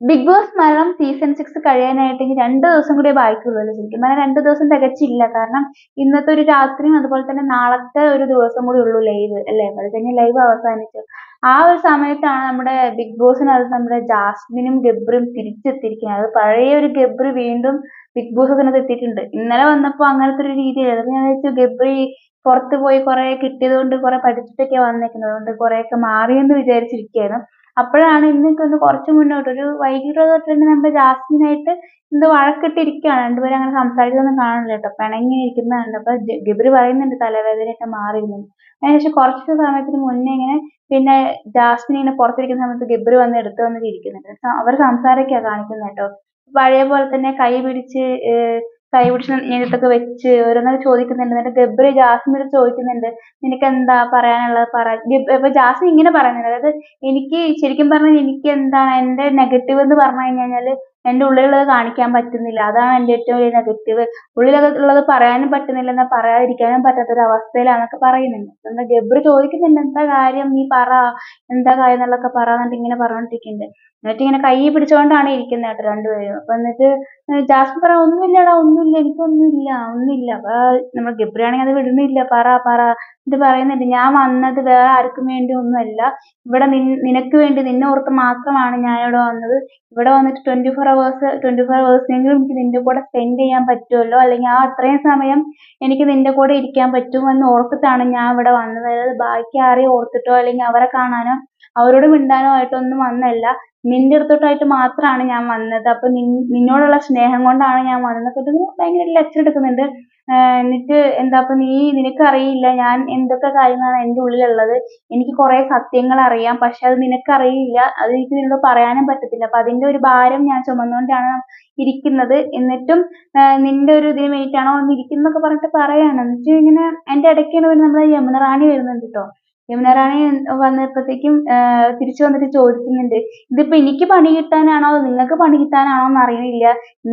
Big Boss Malayalam season six കഴിയാനായിട്ട് രണ്ട് ദിവസം കൂടെ ബാക്കിയുള്ളൂ ശരിക്കും. പറഞ്ഞാൽ രണ്ട് ദിവസം തികച്ചില്ല. കാരണം ഇന്നത്തെ ഒരു രാത്രിയും അതുപോലെ തന്നെ നാളത്തെ ഒരു ദിവസം കൂടി ഉള്ളൂ ലൈവ് അല്ലേ? തന്നെ ലൈവ് അവസാനിച്ചു. ആ ഒരു സമയത്താണ് നമ്മുടെ ബിഗ് ബോസിനകത്ത് നമ്മുടെ ജാസ്മിനും ഗബ്രും തിരിച്ചെത്തിയിരിക്കുന്നത്. അത് പഴയ ഒരു ഗബ്ര് വീണ്ടും ബിഗ് ബോസ് അതിനകത്ത് എത്തിയിട്ടുണ്ട്. ഇന്നലെ വന്നപ്പോൾ അങ്ങനത്തെ ഒരു രീതിയിലായിരുന്നു ഞാൻ വെച്ചു ഗബ്രി പുറത്ത് പോയി കുറെ കിട്ടിയത് കൊണ്ട് കുറെ പഠിച്ചിട്ടൊക്കെ വന്നേക്കുന്നത്. കൊണ്ട് കുറെയൊക്കെ മാറിയെന്ന് വിചാരിച്ചിരിക്കുകയായിരുന്നു. അപ്പോഴാണ് ഇന്നൊക്കെ ഒന്ന് കുറച്ച് മുന്നോട്ട് ഒരു വൈകിട്ട് തൊട്ട് തന്നെ നമ്മുടെ ജാസ്മിനായിട്ട് എന്തോ വഴക്കിട്ടിരിക്കുകയാണ്. രണ്ടുപേരും അങ്ങനെ സംസാരിച്ചതൊന്നും കാണുന്നില്ല കേട്ടോ. പിണങ്ങി ഇരിക്കുന്നതാണ് കണ്ടപ്പോൾ ഗബ്രി പറയുന്നുണ്ട് തലവേദനയൊക്കെ മാറിയിരുന്നു. അതിനുശേഷം കുറച്ച് സമയത്തിന് മുന്നേ ഇങ്ങനെ പിന്നെ ജാസ്മിൻ ഇങ്ങനെ പുറത്തിരിക്കുന്ന സമയത്ത് ഗബ്രി വന്ന് എടുത്തു വന്നിട്ട് ഇരിക്കുന്നുണ്ട്. അവർ സംസാരമൊക്കെയാണ് കാണിക്കുന്നത് കേട്ടോ. പഴയ പോലെ തന്നെ കൈ പിടിച്ച് കൈ പിടിച്ച് വെച്ച് ഓരോന്നൊക്കെ ചോദിക്കുന്നുണ്ട്. എന്നിട്ട് ഗബ്രി ജാസ്മിനോട് ചോദിക്കുന്നുണ്ട്. നിനക്ക് എന്താ പറയാനുള്ളത് പറ. അപ്പൊ ജാസ്മിൻ ഇങ്ങനെ പറയുന്നുണ്ട്. അതായത് എനിക്ക് ശരിക്കും പറഞ്ഞാൽ എനിക്ക് എന്താണ് എന്റെ നെഗറ്റീവ് എന്ന് പറഞ്ഞു കഴിഞ്ഞാൽ എന്റെ ഉള്ളിലുള്ളത് കാണിക്കാൻ പറ്റുന്നില്ല. അതാണ് എന്റെ ഏറ്റവും വലിയ നെഗറ്റീവ് ഉള്ളിലുള്ളത് പറയാനും പറ്റുന്നില്ല. എന്നാ പറയാതിരിക്കാനും പറ്റാത്ത ഒരു അവസ്ഥയിലാന്നൊക്കെ പറയുന്നുണ്ട്. എന്താ ഗബ്രി ചോദിക്കുന്നുണ്ട് എന്താ കാര്യം? നീ പറ. എന്താ കാര്യം? എന്നുള്ളതൊക്കെ പറ എന്നിട്ട് ഇങ്ങനെ പറഞ്ഞോണ്ടിരിക്കുന്നുണ്ട്. എന്നിട്ട് ഇങ്ങനെ കൈ പിടിച്ചുകൊണ്ടാണ് ഇരിക്കുന്നത് കേട്ടോ രണ്ടുപേരും. അപ്പൊ എന്നിട്ട് ജാസ്മിൻ പറ ഒന്നുമില്ലടാ ഒന്നുമില്ല എനിക്കൊന്നുമില്ല ഒന്നുമില്ല. നമ്മൾ ഗബ്രിയാണെങ്കിൽ അത് വിടുന്നില്ല. പറ പറ. എന്നിട്ട് പറയുന്നുണ്ട് ഞാൻ വന്നത് വേറെ ആർക്കും വേണ്ടി ഒന്നുമല്ല. ഇവിടെ നിനക്ക് വേണ്ടി നിന്നെ ഓർത്ത് മാത്രമാണ് ഞാൻ ഇവിടെ വന്നത്. ഇവിടെ വന്നിട്ട് twenty four hours twenty four അവേഴ്സിനെങ്കിലും എനിക്ക് നിന്റെ കൂടെ സ്പെൻഡ് ചെയ്യാൻ പറ്റുമല്ലോ? അല്ലെങ്കിൽ ആ അത്രയും സമയം എനിക്ക് നിന്റെ കൂടെ ഇരിക്കാൻ പറ്റുമെന്ന് ഓർത്തിട്ടാണ് ഞാൻ ഇവിടെ വന്നത്. അതായത് ബാക്കി ആരെയും ഓർത്തിട്ടോ അല്ലെങ്കിൽ അവരെ കാണാനോ അവരോട് മിണ്ടാനോ വന്നതല്ല. നിന്റെ അടുത്തോട്ടായിട്ട് മാത്രമാണ് ഞാൻ വന്നത്. അപ്പൊ നിന്നോടുള്ള സ്നേഹം കൊണ്ടാണ് ഞാൻ വന്നത്. എന്നൊക്കെ ഭയങ്കര ലെക്ചർ എടുക്കുന്നുണ്ട്. എന്നിട്ട് എന്താ അപ്പൊ നീ നിനക്കറിയില്ല ഞാൻ എന്തൊക്കെ കാര്യങ്ങളാണ് എന്റെ ഉള്ളിലുള്ളത്. എനിക്ക് കുറെ സത്യങ്ങൾ അറിയാം. പക്ഷെ അത് നിനക്കറിയില്ല അത് എനിക്ക് നിന്നോട് പറയാനും പറ്റത്തില്ല. അപ്പൊ അതിന്റെ ഒരു ഭാരം ഞാൻ ചുമന്നുകൊണ്ടാണ് ഇരിക്കുന്നത്. എന്നിട്ടും നിന്റെ ഒരു ഇതിന് വേണ്ടിയിട്ടാണോ വന്നിരിക്കുന്നതൊക്കെ പറഞ്ഞിട്ട് പറയാണ്. എന്നിട്ട് ഇങ്ങനെ എന്റെ ഇടയ്ക്കാണ് നമ്മുടെ യമുന റാണി വരുന്നുണ്ട് കേട്ടോ യമുന റാണി വന്നപ്പോഴത്തേക്കും തിരിച്ചു വന്നിട്ട് ചോദിക്കുന്നുണ്ട് ഇതിപ്പോ എനിക്ക് പണി കിട്ടാനാണോ? നിങ്ങൾക്ക് പണി കിട്ടാനാണോ എന്ന് അറിയില്ല.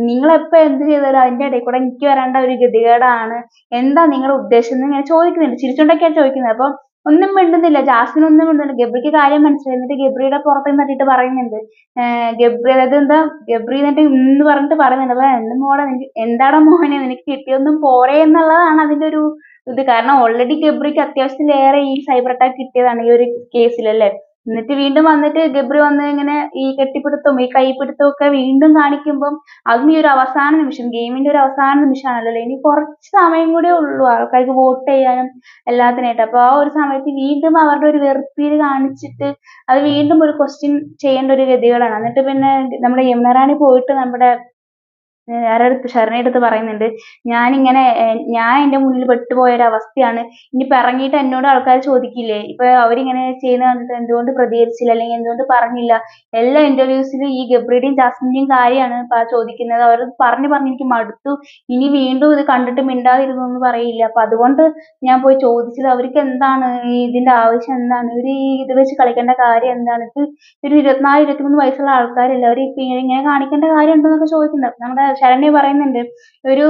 നിങ്ങൾ എപ്പോ എന്ത് ചെയ്താലും അതിന്റെ ഇടയിൽ കൂടെ എനിക്ക് വരേണ്ട ഒരു ഗതികേടാണ്. എന്താ നിങ്ങളുടെ ഉദ്ദേശം? എന്ന് ഇങ്ങനെ ചോദിക്കുന്നുണ്ട്. ചിരിച്ചുകൊണ്ടൊക്കെയാണ് ചോദിക്കുന്നത്. അപ്പൊ ഒന്നും മിണ്ടുന്നില്ല. ജാസ്മിൻ ഒന്നും മിണ്ടുന്നില്ല. ഗബ്രിക്ക് കാര്യം മനസ്സിലായി. എന്നിട്ട് ഗബ്രിയുടെ പുറത്ത് നിന്നിട്ട് പറയുന്നുണ്ട്. ഗബ്രി അതായത് എന്താ? ഗബ്രി എന്നിട്ട് ഇന്ന് പറഞ്ഞിട്ട് പറയുന്നുണ്ട്. അപ്പൊ എന്ത് മോളെ എന്താടാ മോനെ? നിനക്ക് കിട്ടിയൊന്നും പോരെ എന്നുള്ളതാണ് അതിന്റെ ഒരു ഇത് കാരണം ഓൾറെഡി ഗബ്രിക്ക് അത്യാവശ്യത്തിലേറെ ഈ സൈബർ അറ്റാക്ക് കിട്ടിയതാണ് ഈ ഒരു കേസിൽ അല്ലേ? എന്നിട്ട് വീണ്ടും വന്നിട്ട് ഗബ്രി വന്ന് ഇങ്ങനെ ഈ കെട്ടിപ്പിടുത്തവും ഈ കൈപ്പിടുത്തവും ഒക്കെ വീണ്ടും കാണിക്കുമ്പോൾ അതും ഈ ഒരു അവസാന നിമിഷം ഗെയിമിന്റെ ഒരു അവസാന നിമിഷമാണല്ലോ ഇനി കുറച്ച് സമയം കൂടെ ഉള്ളൂ ആൾക്കാർക്ക് വോട്ട് ചെയ്യാനും എല്ലാത്തിനായിട്ട്. അപ്പൊ ആ ഒരു സമയത്ത് വീണ്ടും അവരുടെ ഒരു വെറുപ്പീര് കാണിച്ചിട്ട് അത് വീണ്ടും ഒരു ക്വസ്റ്റ്യൻ ചെയ്യേണ്ട ഒരു ഗതികളാണ്. എന്നിട്ട് പിന്നെ നമ്മുടെ യമുന റാണി പോയിട്ട് നമ്മുടെ ആരടുത്ത് എടുത്ത് പറയുന്നുണ്ട്. ഞാനിങ്ങനെ ഞാൻ എന്റെ മുന്നിൽ പെട്ടുപോയ ഒരു അവസ്ഥയാണ്. ഇനിയിപ്പോൾ ഇറങ്ങിയിട്ട് എന്നോട് ആൾക്കാർ ചോദിക്കില്ലേ? ഇപ്പൊ അവരിങ്ങനെ ചെയ്യുന്ന കണ്ടിട്ട് എന്തുകൊണ്ട് പ്രതികരിച്ചില്ല? അല്ലെങ്കിൽ എന്തുകൊണ്ട് പറഞ്ഞില്ല? എല്ലാ ഇന്റർവ്യൂസിലും ഈ ഗബ്രിയുടെയും ജാസ്മിന്റെയും കാര്യമാണ് ചോദിക്കുന്നത്. അവർ പറഞ്ഞു പറഞ്ഞ് എനിക്ക് മടുത്തു. ഇനി വീണ്ടും ഇത് കണ്ടിട്ട് മിണ്ടാതിരുന്നു എന്ന് പറയില്ല. അപ്പൊ അതുകൊണ്ട് ഞാൻ പോയി ചോദിച്ചത് അവർക്ക് എന്താണ്? ഇതിന്റെ ആവശ്യം എന്താണ്? ഇവർ ഈ ഇത് വെച്ച് കളിക്കേണ്ട കാര്യം എന്താണ്? ഇപ്പൊ ഒരു ഇരുപത്തിനാല് ഇരുപത്തിമൂന്ന് വയസ്സുള്ള ആൾക്കാരല്ല? അവർ ഇങ്ങനെ കാണിക്കേണ്ട കാര്യം ഉണ്ടോ എന്നൊക്കെ ചോദിക്കുന്നുണ്ട്. നമ്മുടെ ശരണ്യ പറയുന്നുണ്ട് ഒരു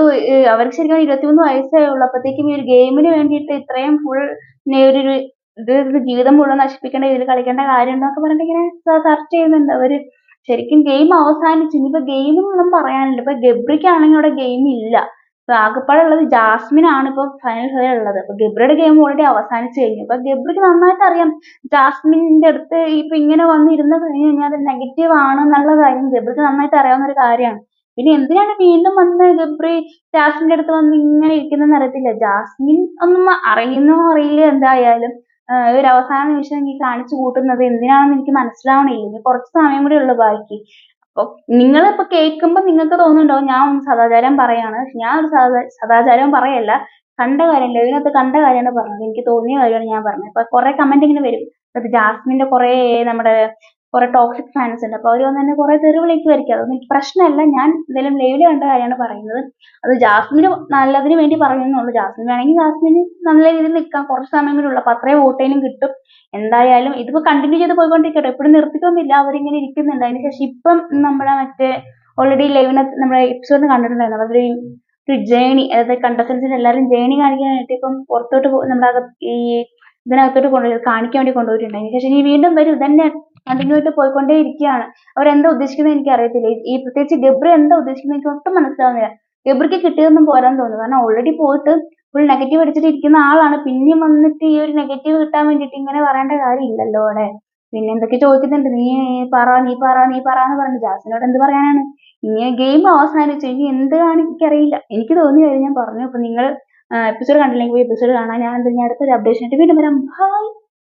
അവർക്ക് ശരിക്കും ഇരുപത്തിമൂന്ന് വയസ്സേ ഉള്ളൂ അപ്പോഴത്തേക്കും ഈ ഒരു ഗെയിമിന് വേണ്ടിയിട്ട് ഇത്രയും ഫുൾ ഒരു ജീവിതം മുഴുവൻ നശിപ്പിക്കേണ്ട ഇതിൽ കളിക്കേണ്ട കാര്യമുണ്ടോ പറഞ്ഞിട്ട് ഇങ്ങനെ സർച്ച് ചെയ്യുന്നുണ്ട് അവർ. ശരിക്കും ഗെയിം അവസാനിച്ചു ഇനിയിപ്പോ ഗെയിമൊന്നും പറയാനില്ല. ഇപ്പൊ ഗബ്രിക്കാണെങ്കിൽ അവിടെ ഗെയിം ഇല്ല. ഇപ്പൊ ആകെപ്പാടെ ഉള്ളത് ജാസ്മിൻ ആണ് ഇപ്പൊ ഫൈനൽ ഫെയർ ഉള്ളത്. അപ്പൊ ഗബ്രിയുടെ ഗെയിം ഓൾറെഡി അവസാനിച്ചു കഴിഞ്ഞു. അപ്പൊ ഗബ്രിക്ക് നന്നായിട്ട് അറിയാം ജാസ്മിന്റെ അടുത്ത് ഇപ്പൊ ഇങ്ങനെ വന്നിരുന്ന് കഴിഞ്ഞു കഴിഞ്ഞാൽ നെഗറ്റീവ് ആണ് എന്നുള്ള കാര്യം ഗബ്രിക്ക് നന്നായിട്ട് അറിയാവുന്ന ഒരു കാര്യമാണ്. പിന്നെ എന്തിനാണ് വീണ്ടും വന്ന് ഗബ്രി ജാസ്മിന്റെ അടുത്ത് വന്ന് ഇങ്ങനെ ഇരിക്കുന്നതെന്ന് അറിയത്തില്ല. ജാസ്മിൻ ഒന്നും അറിയുന്നോ അറിയില്ല എന്തായാലും. ഒരു അവസാന നിമിഷം എനിക്ക് കാണിച്ചു കൂട്ടുന്നത് എന്തിനാണെന്ന് എനിക്ക് മനസ്സിലാവണില്ല ഇനി കുറച്ച് സമയം കൂടി ഉള്ളു ബാക്കി. അപ്പൊ നിങ്ങളിപ്പോ കേൾക്കുമ്പോ നിങ്ങൾക്ക് തോന്നുന്നുണ്ടോ ഞാൻ സദാചാരം പറയാണ്. ഞാൻ ഒരു സദാചാരം പറയല്ല. കണ്ട കാര്യമല്ല ഇതിനകത്ത് കണ്ട കാര്യമാണ് പറഞ്ഞത്. എനിക്ക് തോന്നിയ കാര്യമാണ് ഞാൻ പറഞ്ഞത്. ഇപ്പൊ കുറെ കമന്റ് ഇങ്ങനെ വരും. ജാസ്മിന്റെ കുറെ നമ്മുടെ കുറെ ടോക്സിക് ഫാൻസ് ഉണ്ട്. അപ്പൊ അവർ വന്ന് എന്നെ കുറെ തെറി അതൊന്നും പ്രശ്നമല്ല. ഞാൻ എന്തായാലും ലൈവിൽ കണ്ട കാര്യമാണ് പറയുന്നത്. അത് ജാസ്മിന് നല്ലതിന് വേണ്ടി പറയുന്നുള്ളൂ. ജാസ്മിൻ വേണമെങ്കിൽ ജാസ്മിന് നല്ല രീതിയിൽ നിൽക്കാം. കുറച്ച് സമയം കൂടി അത്രയും വോട്ടേനും കിട്ടും. എന്തായാലും ഇതിപ്പോ കണ്ടിന്യൂ ചെയ്ത് പോയിക്കൊണ്ടിരിക്കട്ടെ. എപ്പോഴും നിർത്തിക്കൊന്നില്ല അവരിങ്ങനെ ഇരിക്കുന്നുണ്ട്. അതിന് ശേഷം ഇപ്പം നമ്മുടെ മറ്റേ ഓൾറെഡി ലൈവിനെ നമ്മുടെ എപ്പിസോഡിന് കണ്ടിട്ടുണ്ടായിരുന്നു. അവരുടെ ഒരു ജേണി അതായത് കണ്ടസ്റ്റൻസിന് എല്ലാവരും ജേണി കാണിക്കാനായിട്ട് ഇപ്പം പുറത്തോട്ട് നമ്മുടെ ഈ ഇതിനകത്തോട്ട് കൊണ്ടുവരും കാണിക്കാൻ വേണ്ടി കൊണ്ടുപോയിട്ടുണ്ട്. അതിന് ശേഷം ഇനി വീണ്ടും വരും. ഇതന്നെ കണ്ടിന്യൂ ആയിട്ട് പോയിക്കൊണ്ടേ ഇരിക്കുകയാണ് അവരെന്താ ഉദ്ദേശിക്കുന്നത് എനിക്ക് അറിയത്തില്ല ഈ- പ്രത്യേകിച്ച് ഗബ്രി എന്താ ഉദ്ദേശിക്കുന്നത് എനിക്ക് ഒട്ടും മനസ്സിലാവുന്നില്ല. ഗബ്രിക്ക് കിട്ടിയതൊന്നും പോരാന്ന് തോന്നുന്നു. കാരണം ഓൾറെഡി പോയിട്ട് ഫുൾ നെഗറ്റീവ് അടിച്ചിട്ട് ഇരിക്കുന്ന ആളാണ്. പിന്നെയും വന്നിട്ട് ഈ ഒരു നെഗറ്റീവ് കിട്ടാൻ വേണ്ടിയിട്ട് ഇങ്ങനെ പറയേണ്ട കാര്യമില്ലല്ലോ അവിടെ. പിന്നെ എന്തൊക്കെ ചോദിക്കുന്നുണ്ട്? നീ പറ നീ പറ നീ പറ എന്ന് പറഞ്ഞു ജാസിനോട് എന്ത് പറയാനാണ്? ഇനി ഗെയിം അവസാനിച്ചു ഇനി എന്താണ് എനിക്കറിയില്ല. എനിക്ക് തോന്നി കഴിഞ്ഞ് ഞാൻ പറഞ്ഞു. അപ്പൊ നിങ്ങൾ എപ്പിസോഡ് കണ്ടില്ലെങ്കിൽ എപ്പിസോഡ് കാണാൻ. ഞാൻ എന്തെങ്കിലും അടുത്തൊരു അപ്ഡേഷൻ ആയിട്ട് വീണ്ടും വരാം. ബൈ